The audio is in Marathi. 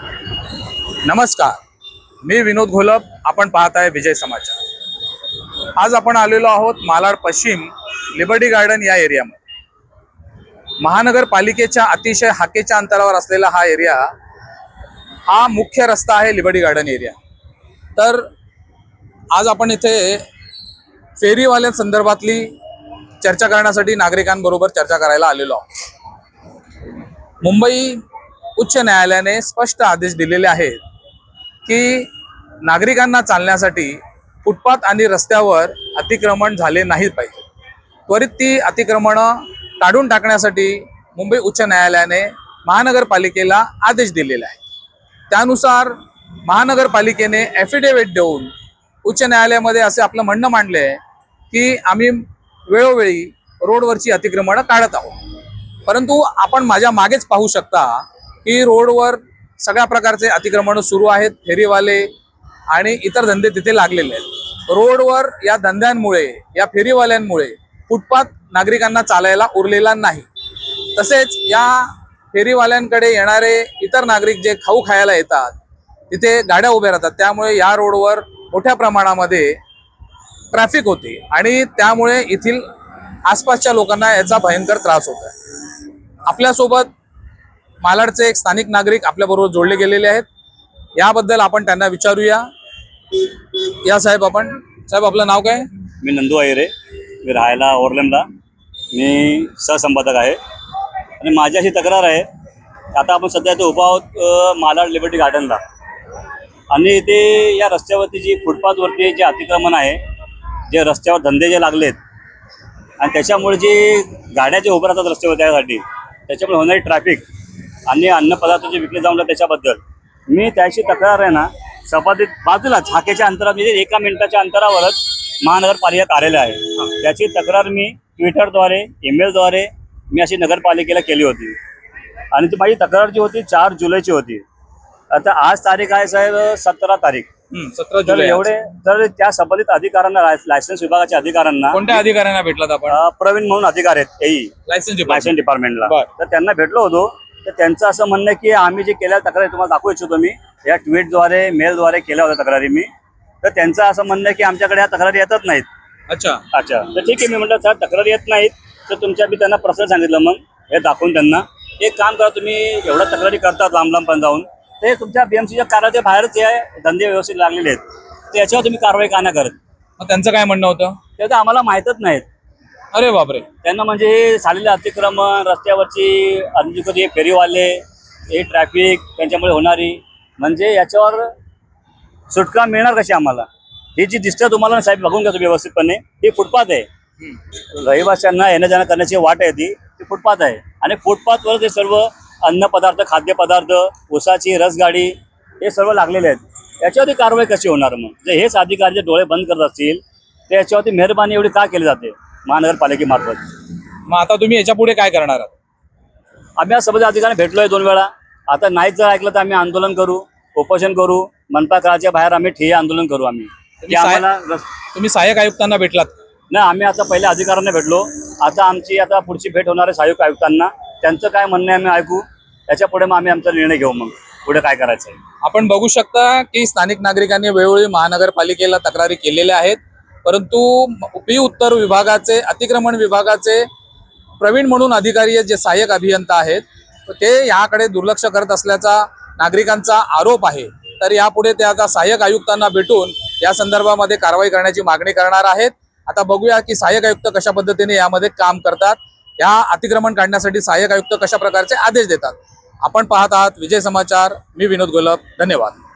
नमस्कार. मी विनोद घोलप आपण पाहत आहे विजय समाचार. आज आपण आलेलो आहोत मालाड पश्चिम लिबर्टी गार्डन या एरियामध्ये. महानगरपालिकेच्या अतिशय हाकेच्या अंतरावर असलेला हा एरिया हा मुख्य रस्ता आहे लिबर्टी गार्डन एरिया. तर आज आपण इथे फेरीवाल्यांसंदर्भातली चर्चा करण्यासाठी नागरिकांबरोबर चर्चा करायला आलेलो आहोत. मुंबई उच्च न्यायालयाने स्पष्ट आदेश दिलेले आहेत की नागरिकांना चालण्यासाठी फुटपाथ आणि रस्त्यावर अतिक्रमण झाले नाही पाहिजे. त्वरित ती अतिक्रमणं काढून टाकण्यासाठी मुंबई उच्च न्यायालयाने महानगरपालिकेला आदेश दिलेले आहे त्यानुसार महानगरपालिकेने ॲफिडेव्हिट देऊन उच्च न्यायालयामध्ये असे आपलं म्हणणं मांडले आहे की आम्ही वेळोवेळी रोडवरची अतिक्रमणं काढत आहोत. परंतु आपण माझ्या मागेच पाहू शकता की रोडवर सगळ्या प्रकारचे अतिक्रमण सुरू आहेत फेरीवाले आणि इतर धंदे तिथे लागलेले आहेत. रोडवर या धंद्यांमुळे या फेरीवाल्यांमुळे फुटपाथ नागरिकांना चालायला उरलेला नाही. तसेच या फेरीवाल्यांकडे येणारे इतर नागरिक जे खाऊ खायला येतात तिथे गाड्या उभ्या राहतात. त्यामुळे या रोडवर मोठ्या प्रमाणामध्ये ट्रॅफिक होते आणि त्यामुळे येथील आसपासच्या लोकांना याचा भयंकर त्रास होत आहे आपल्यासोबत मालाडचे एक स्थानिक नागरिक आपल्याबरोबर जोडले गेलेले आहेत. याबद्दल आपण त्यांना विचारूया. या साहेब आपण साहेब आपलं नाव काय? मी नंदू अहिरे. मी राहायला ओरलेमला. मी सहसंपादक आहे. आणि माझी अशी तक्रार आहे आता आपण सध्या ते उभा आहोत मालाड लिबर्टी गार्डनला. आणि इथे या रस्त्यावरती जी फुटपाथवरती जे अतिक्रमण आहे जे रस्त्यावर धंदे जे लागलेत आणि त्याच्यामुळे जे गाड्या जे उभं राहतात रस्त्यावर त्यासाठी त्याच्यामुळे होणारी ट्रॅफिक आणि अन्नपदार्थ जे विकले जाऊन त्याच्याबद्दल. मी त्याची तक्रार आहे ना सपाटीत बाजूलाच हाकेच्या अंतरात म्हणजे एका मिनिटाच्या अंतरावरच महानगरपालिका कार्यालय आहे. त्याची तक्रार मी ट्विटरद्वारे ईमेलद्वारे मी अशी नगरपालिकेला केली होती. आणि ती माझी तक्रार जी होती चार जुलैची होती. आता आज तारीख आहे साहेब सतरा तारीख. सतरा तर जुलै एवढे तर त्या संबंधित अधिकाऱ्यांना लाय- लायसन्स विभागाच्या अधिकाऱ्यांना कोणत्या अधिकाऱ्यांना आपण? अ, प्रवीण म्हणून अधिकार आहेत एई लायसन्स लायसन डिपार्टमेंटला. तर त्यांना भेटलो होतो. तर त्यांचं असं म्हणणं की आम्ही जे केलेल्या तक्रारी तुम्हाला दाखवू इच्छितो मी या ट्विटद्वारे मेलद्वारे केल्या होत्या तक्रारी मी. तर त्यांचं असं म्हणणं की आमच्याकडे ह्या तक्रारी येतच नाहीत. अच्छा. अच्छा. तर ठीक आहे मी म्हटलं सर तक्रारी येत नाहीत तर तुमच्या मी त्यांना प्रश्न सांगितलं मग हे दाखवून त्यांना. एक काम करा तुम्ही एवढ्या तक्रारी करतात लांब लांब पण जाऊन. ते तुमच्या बीएमसीच्या कार्याच्या बाहेरच आहे धंदे व्यवस्थित लागलेले आहेत. तर याच्यावर तुम्ही कारवाई का नाही करत? मग त्यांचं काय म्हणणं होतं? ते तर आम्हाला माहीतच नाहीत. अरे बापरे. त्यांना म्हणजे झालेले अतिक्रमण रस्त्यावरची अनुचित हे फेरीवाले हे ट्रॅफिक त्यांच्यामुळे होणारी. म्हणजे याच्यावर सुटका मिळणार कशी आम्हाला? ही जी दिसतं तुम्हाला साहेब बघून घ्या व्यवस्थितपणे. ही फुटपाथ आहे. रहिवाशांना येण्या जाण्या करण्याची वाट आहे ती. ती फुटपाथ आहे. आणि फुटपाथवर ते सर्व अन्नपदार्थ खाद्यपदार्थ ऊसाची रसगाडी हे सर्व लागलेले आहेत. याच्यावरती कारवाई कशी होणार मग? जर हेच अधिकारी जे डोळे बंद करत असतील तर याच्यावरती मेहरबानी एवढी का केली जाते? महानगरपालिकेमार्फत. मग आता तुम्ही याच्यापुढे काय करणार आहात? आम्ही आज सबज अधिकारी भेटलोय दोन वेळा. आता नाहीच जर ऐकलं तर आम्ही आंदोलन करू उपोषण करू मनपा काळाच्या बाहेर आम्ही ठिय्या आंदोलन करू आम्ही. तुम्ही साहेब- आम्हाला रस- तुम्ही सहाय्यक आयुक्तांना भेटलात. नाही आम्ही आता पहिल्या अधिकाऱ्यांना भेटलो. आता आमची आता पुढची भेट होणार आहे सहाय्यक आयुक्तांना. त्यांचं काय म्हणणं आहे आम्ही ऐकू. त्याच्या पुढे मग आम्ही आमचा निर्णय घेऊ मग. पुढे काय करायचं आहे. आपण बघू शकता की स्थानिक नागरिकांनी वेळोवेळी महानगरपालिकेला तक्रारी केलेल्या आहेत. परंतु पी उत्तर विभागाचे अतिक्रमण विभागाचे प्रवीण म्हणून अधिकारी आहेत जे सहाय्यक अभियंता आहेत ते याकडे दुर्लक्ष करत असल्याचा नागरिकांचा आरोप आहे. तर यापुढे ते आता सहाय्यक आयुक्तांना भेटून या संदर्भामध्ये कारवाई करण्याची मागणी करणार आहेत. आता बघूया की सहाय्यक आयुक्त कशा पद्धतीने यामध्ये काम करतात. या अतिक्रमण काढण्यासाठी सहाय्यक आयुक्त कशा प्रकारचे आदेश देतात. आपण पाहत आहात विजय समाचार मी विनोद गोलप धन्यवाद.